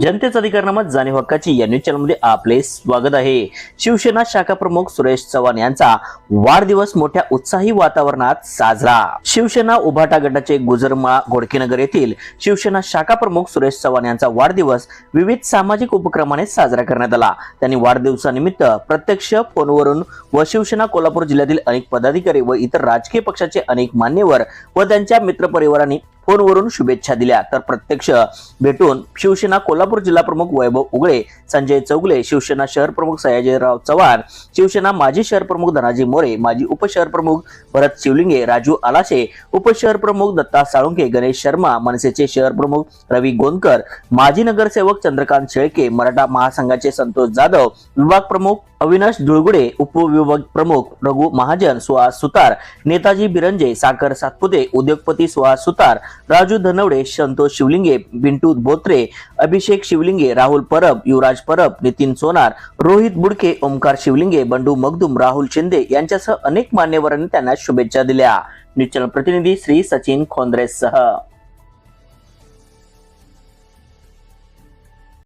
जनतेचा अधिकारनामा जाणीव हक्काची या न्यूज चॅनलमध्ये आपले स्वागत आहे. शिवसेना शाखा प्रमुख सुरेश चव्हाण यांचा वाढदिवस मोठ्या उत्साही वातावरणात साजरा. शिवसेना उभाटा गटाचे गुजरमाळा घोडकीनगर येथील शिवसेना शाखा प्रमुख सुरेश चव्हाण यांचा वाढदिवस विविध सामाजिक उपक्रमाने साजरा करण्यात आला. त्यांनी वाढदिवसानिमित्त प्रत्यक्ष फोनवरून व शिवसेना कोल्हापूर जिल्ह्यातील अनेक पदाधिकारी व इतर राजकीय पक्षाचे अनेक मान्यवर व त्यांच्या मित्रपरिवारांनी फोनवरून शुभेच्छा दिल्या. तर प्रत्यक्ष भेटून शिवसेना कोल्हापूर जिल्हा प्रमुख वैभव उगळे संजय चौगले शिवसेना शहर प्रमुख सयाजीराव चव्हाण शिवसेना माजी शहर प्रमुख धनाजी मोरे माजी उपशहर प्रमुख भरत शिवलिंगे राजू आलाशे उपशहर प्रमुख दत्ता साळुंके गणेश शर्मा मनसेचे शहर प्रमुख रवी गोंदकर माजी नगरसेवक चंद्रकांत शेळके मराठा महासंघाचे संतोष जाधव विभाग प्रमुख अविनाश धुळगुडे उपविभाग प्रमुख रघु महाजन सुहास सुतार नेताजी बिरंजे साखर सातपुते उद्योगपती सुहास सुतार राजू धनवडे संतोष शिवलिंगे बिंटू बोत्रे अभिषेक शिवलिंगे राहुल परब युवराज परब नितीन सोनार रोहित बुडके ओमकार शिवलिंगे बंडू मगदुम राहुल शिंदे यांच्यासह अनेक मान्यवरांनी त्यांना शुभेच्छा दिल्या. न्यूज चॅनल प्रतिनिधी श्री सचिन खोंद्रेसह.